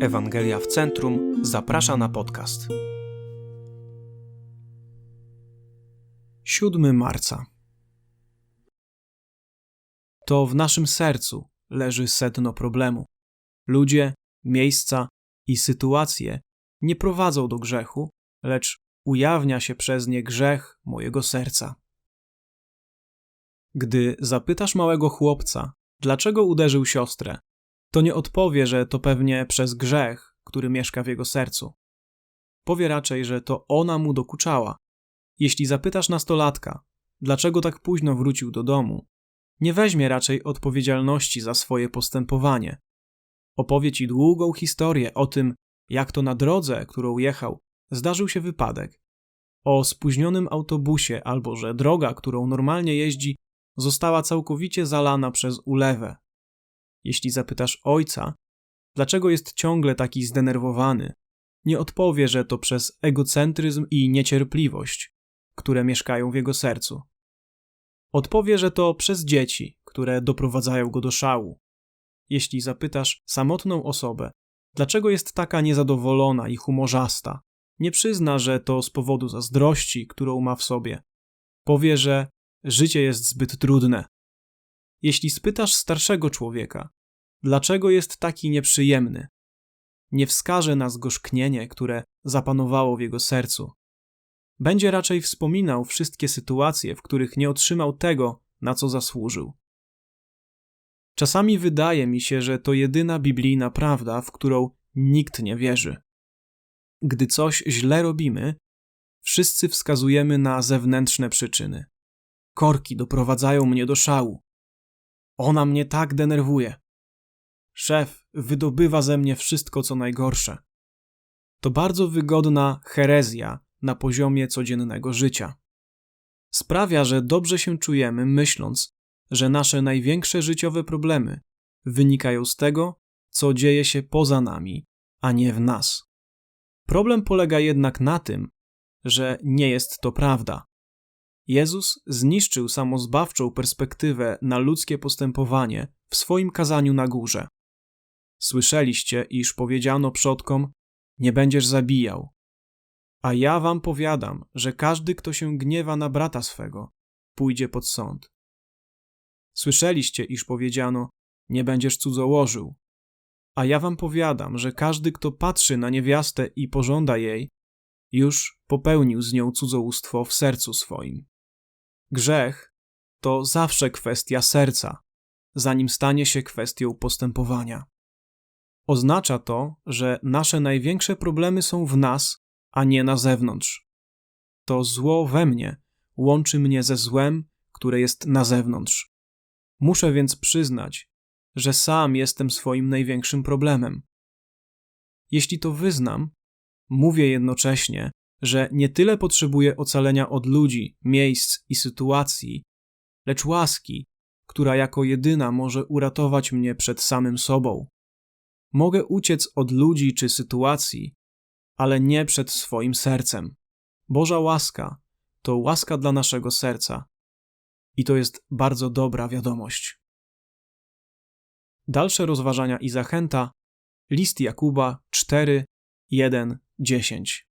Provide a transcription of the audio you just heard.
Ewangelia w Centrum zaprasza na podcast. 7 marca. To w naszym sercu leży sedno problemu. Ludzie, miejsca i sytuacje nie prowadzą do grzechu, lecz ujawnia się przez nie grzech mojego serca. Gdy zapytasz małego chłopca, dlaczego uderzył siostrę, to nie odpowie, że to pewnie przez grzech, który mieszka w jego sercu. Powie raczej, że to ona mu dokuczała. Jeśli zapytasz nastolatka, dlaczego tak późno wrócił do domu, nie weźmie raczej odpowiedzialności za swoje postępowanie. Opowie ci długą historię o tym, jak to na drodze, którą jechał, zdarzył się wypadek. O spóźnionym autobusie albo że droga, którą normalnie jeździ, została całkowicie zalana przez ulewę. Jeśli zapytasz ojca, dlaczego jest ciągle taki zdenerwowany, nie odpowie, że to przez egocentryzm i niecierpliwość, które mieszkają w jego sercu. Odpowie, że to przez dzieci, które doprowadzają go do szału. Jeśli zapytasz samotną osobę, dlaczego jest taka niezadowolona i humorzasta, nie przyzna, że to z powodu zazdrości, którą ma w sobie. Powie, że życie jest zbyt trudne. Jeśli spytasz starszego człowieka, dlaczego jest taki nieprzyjemny, nie wskaże na zgorzknienie, które zapanowało w jego sercu. Będzie raczej wspominał wszystkie sytuacje, w których nie otrzymał tego, na co zasłużył. Czasami wydaje mi się, że to jedyna biblijna prawda, w którą nikt nie wierzy. Gdy coś źle robimy, wszyscy wskazujemy na zewnętrzne przyczyny. Korki doprowadzają mnie do szału. Ona mnie tak denerwuje. Szef wydobywa ze mnie wszystko, co najgorsze. To bardzo wygodna herezja na poziomie codziennego życia. Sprawia, że dobrze się czujemy, myśląc, że nasze największe życiowe problemy wynikają z tego, co dzieje się poza nami, a nie w nas. Problem polega jednak na tym, że nie jest to prawda. Jezus zniszczył samozbawczą perspektywę na ludzkie postępowanie w swoim kazaniu na górze. Słyszeliście, iż powiedziano przodkom: Nie będziesz zabijał. A ja wam powiadam, że każdy, kto się gniewa na brata swego, pójdzie pod sąd. Słyszeliście, iż powiedziano: Nie będziesz cudzołożył. A ja wam powiadam, że każdy, kto patrzy na niewiastę i pożąda jej, już popełnił z nią cudzołóstwo w sercu swoim. Grzech to zawsze kwestia serca, zanim stanie się kwestią postępowania. Oznacza to, że nasze największe problemy są w nas, a nie na zewnątrz. To zło we mnie łączy mnie ze złem, które jest na zewnątrz. Muszę więc przyznać, że sam jestem swoim największym problemem. Jeśli to wyznam, mówię jednocześnie, że nie tyle potrzebuję ocalenia od ludzi, miejsc i sytuacji, lecz łaski, która jako jedyna może uratować mnie przed samym sobą. Mogę uciec od ludzi czy sytuacji, ale nie przed swoim sercem. Boża łaska to łaska dla naszego serca. I to jest bardzo dobra wiadomość. Dalsze rozważania i zachęta list Jakuba 4, 1, 10.